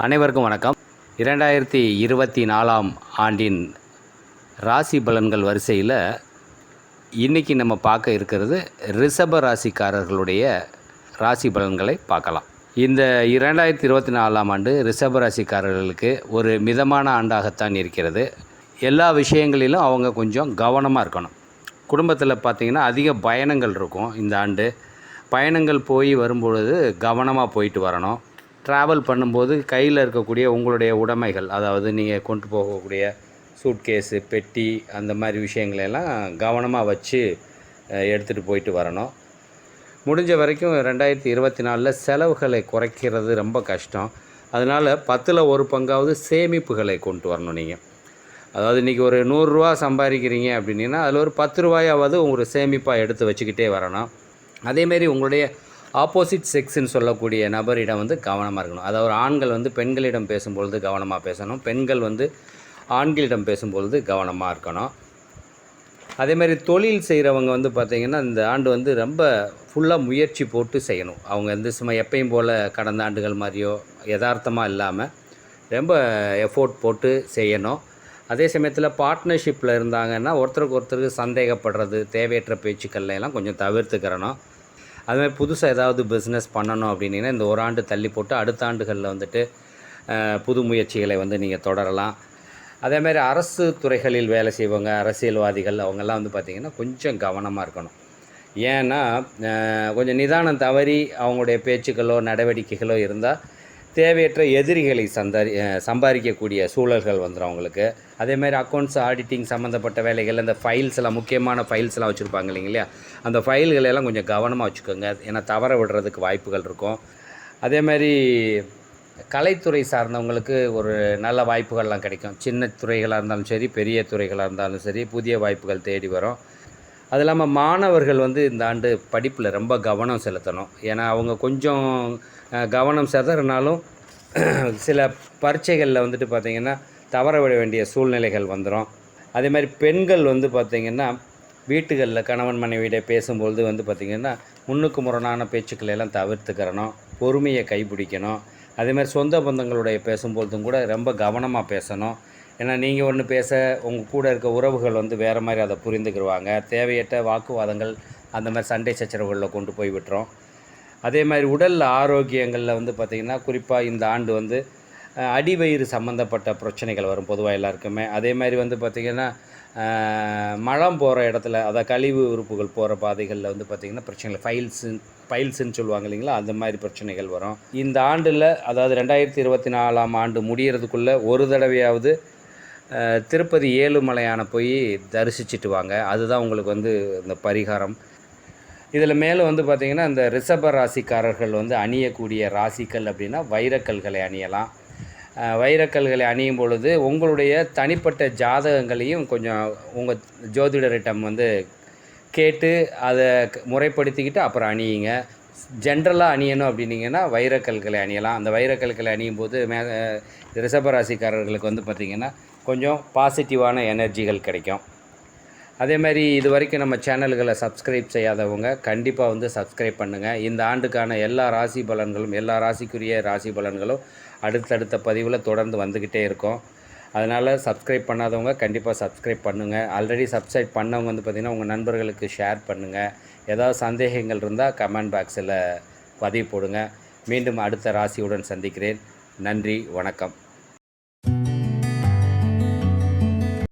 அனைவருக்கும் வணக்கம். இரண்டாயிரத்தி இருபத்தி நாலாம் ஆண்டின் ராசி பலன்கள் வரிசையில் இன்றைக்கி நம்ம பார்க்க இருக்கிறது ரிஷப ராசிக்காரர்களுடைய ராசி பலன்களை பார்க்கலாம். இந்த இரண்டாயிரத்தி இருபத்தி நாலாம் ஆண்டு ரிஷப ராசிக்காரர்களுக்கு ஒரு மிதமான ஆண்டாகத்தான் இருக்கிறது. எல்லா விஷயங்களிலும் அவங்க கொஞ்சம் கவனமாக இருக்கணும். குடும்பத்தில் பார்த்திங்கன்னா அதிக பயணங்கள் இருக்கும் இந்த ஆண்டு. பயணங்கள் போய் வரும்பொழுது கவனமாக போயிட்டு வரணும். ட்ராவல் பண்ணும்போது கையில் இருக்கக்கூடிய உங்களுடைய உடைமைகள் அதாவது நீங்கள் கொண்டு போகக்கூடிய சூட்கேஸு பெட்டி அந்த மாதிரி விஷயங்களெல்லாம் கவனமாக வச்சு எடுத்துகிட்டு போயிட்டு வரணும். முடிஞ்ச வரைக்கும் ரெண்டாயிரத்தி இருபத்தி நாலில் செலவுகளை குறைக்கிறது ரொம்ப கஷ்டம். அதனால் பத்தில் ஒரு பங்காவது சேமிப்புகளை கொண்டு வரணும் நீங்கள் அதாவது இன்றைக்கி ஒரு நூறுரூவா சம்பாதிக்கிறீங்க அப்படின்னா அதில் ஒரு பத்து ரூபாயாவது ஒரு சேமிப்பாக எடுத்து வச்சுக்கிட்டே வரணும். அதேமாரி உங்களுடைய ஆப்போசிட் செக்ஸ்ன்னு சொல்லக்கூடிய நபரிடம் வந்து கவனமாக இருக்கணும். அதாவது ஆண்கள் வந்து பெண்களிடம் பேசும்பொழுது கவனமாக பேசணும். பெண்கள் வந்து ஆண்களிடம் பேசும்பொழுது கவனமாக இருக்கணும். அதேமாதிரி தொழில் செய்கிறவங்க வந்து பார்த்திங்கன்னா இந்த ஆண்டு வந்து ரொம்ப ஃபுல்லாக முயற்சி போட்டு செய்யணும். அவங்க வந்து சும்மா எப்பயும் போல் கடந்த ஆண்டுகள் மாதிரியோ யதார்த்தமாக இல்லாமல் ரொம்ப எஃபோர்ட் போட்டு செய்யணும். அதே சமயத்தில் பார்ட்னர்ஷிப்பில் இருந்தாங்கன்னா ஒருத்தருக்கு ஒருத்தருக்கு சந்தேகப்படுறது தேவையற்ற பேச்சுக்கள்ல எல்லாம் கொஞ்சம் தவிர்த்துக்கிறணும். அதுமாதிரி புதுசாக ஏதாவது பிஸ்னஸ் பண்ணணும் அப்படின்னா இந்த ஒரு ஆண்டு தள்ளி போட்டு அடுத்த ஆண்டுகளில் வந்துட்டு புது முயற்சிகளை வந்து நீங்கள் தொடரலாம். அதேமாதிரி அரசு துறைகளில் வேலை செய்வாங்க அரசியல்வாதிகள் அவங்கெல்லாம் வந்து பார்த்திங்கன்னா கொஞ்சம் கவனமாக இருக்கணும். ஏன்னா கொஞ்சம் நிதானம் தவறி அவங்களுடைய பேச்சுக்களோ நடவடிக்கைகளோ இருந்தால் தேவையற்ற எதிரிகளை சந்தாரி சம்பாதிக்கக்கூடிய சூழல்கள் வந்துடும் அவங்களுக்கு. அதேமாதிரி அக்கௌண்ட்ஸ் ஆடிட்டிங் சம்மந்தப்பட்ட வேலைகள் அந்த ஃபைல்ஸ் எல்லாம் முக்கியமான ஃபைல்ஸ் எல்லாம் வச்சுருப்பாங்க இல்லைங்களா? அந்த ஃபைல்களெல்லாம் கொஞ்சம் கவனமாக வச்சுக்கோங்க. ஏன்னா தவற விடுறதுக்கு வாய்ப்புகள் இருக்கும். அதே மாதிரி கலைத்துறை சார்ந்தவங்களுக்கு ஒரு நல்ல வாய்ப்புகள்லாம் கிடைக்கும். சின்ன துறைகளாக இருந்தாலும் சரி பெரிய துறைகளாக இருந்தாலும் சரி புதிய வாய்ப்புகள் தேடி வரும். அது இல்லாமல் மாணவர்கள் வந்து இந்த ஆண்டு படிப்பில் ரொம்ப கவனம் செலுத்தணும். ஏன்னா அவங்க கொஞ்சம் கவனம் செதறினாலும் சில பரீட்சைகளில் வந்துட்டு பார்த்திங்கன்னா தவற விட வேண்டிய சூழ்நிலைகள் வந்துடும் அதே மாதிரி பெண்கள் வந்து பார்த்திங்கன்னா வீட்டுகளில் கணவன் மனைவியிட பேசும்பொழுது வந்து பார்த்திங்கன்னா முன்னுக்கு முரணான பேச்சுக்களை எல்லாம் தவிர்த்துக்கிறணும் பொறுமையை கைப்பிடிக்கணும். அதே மாதிரி சொந்த பந்தங்களுடைய பேசும்பொழுதும் கூட ரொம்ப கவனமாக பேசணும். ஏன்னா நீங்கள் ஒன்று பேச உங்கள் கூட இருக்க உறவுகள் வந்து வேறு மாதிரி அதை புரிந்துக்கிடுவாங்க தேவையற்ற வாக்குவாதங்கள் அந்த மாதிரி சண்டை சச்சரவுகளில் கொண்டு போய் விட்டுரும். அதே மாதிரி உடல் ஆரோக்கியங்களில் வந்து பார்த்திங்கன்னா குறிப்பாக இந்த ஆண்டு வந்து அடிவயிறு சம்மந்தப்பட்ட பிரச்சனைகள் வரும் பொதுவாக எல்லாருக்குமே. அதே மாதிரி வந்து பார்த்திங்கன்னா மழம் மலம் போகிற இடத்துல அதாவது கழிவு உறுப்புகள் போகிற பாதைகளில் வந்து பார்த்திங்கன்னா பிரச்சனைகள் ஃபைல்ஸு ஃபைல்ஸுன்னு சொல்லுவாங்க இல்லைங்களா அந்த மாதிரி பிரச்சனைகள் வரும். இந்த ஆண்டில் அதாவது ரெண்டாயிரத்தி இருபத்தி நாலாம் ஆண்டு முடிகிறதுக்குள்ளே ஒரு தடவையாவது திருப்பதி ஏழுமலையான போய் தரிசிச்சுட்டு வாங்க. அதுதான் உங்களுக்கு வந்து இந்த பரிகாரம். இதில் மேலும் வந்து பார்த்திங்கன்னா இந்த ரிஷப ராசிக்காரர்கள் வந்து அணியக்கூடிய ராசிக்கல் அப்படின்னா வைரக்கல்களை அணியலாம். வைரக்கல்களை அணியும் பொழுது உங்களுடைய தனிப்பட்ட ஜாதகங்களையும் கொஞ்சம் உங்கள் ஜோதிடரிடம் வந்து கேட்டு அதை முறைப்படுத்திக்கிட்டு அப்புறம் அணியுங்க. ஜென்ரலாக அணியணும் அப்படின்னீங்கன்னா வைரக்கல்களை அணியலாம். அந்த வைரக்கல்களை அணியும் போது மே ரிஷபராசிக்காரர்களுக்கு வந்து பார்த்திங்கன்னா கொஞ்சம் பாசிட்டிவான எனர்ஜிகள் கிடைக்கும். அதே மாதிரி இது வரைக்கும் நம்ம சேனல்களை சப்ஸ்கிரைப் செய்யாதவங்க கண்டிப்பாக வந்து சப்ஸ்கிரைப் பண்ணுங்கள் இந்த ஆண்டுக்கான எல்லா ராசி பலன்களும் எல்லா ராசிக்குரிய ராசி பலன்களும் அடுத்தடுத்த பதிவில் தொடர்ந்து வந்துக்கிட்டே இருக்கும். அதனால் சப்ஸ்கிரைப் பண்ணாதவங்க கண்டிப்பாக சப்ஸ்கிரைப் பண்ணுங்கள் ஆல்ரெடி சப்ஸ்கிரைப் பண்ணவங்க வந்து பார்த்திங்கன்னா உங்கள் நண்பர்களுக்கு ஷேர் பண்ணுங்கள் ஏதாவது சந்தேகங்கள் இருந்தால் கமெண்ட் பாக்ஸில் பதிவு போடுங்க. மீண்டும் அடுத்த ராசியுடன் சந்திக்கிறேன். நன்றி வணக்கம்.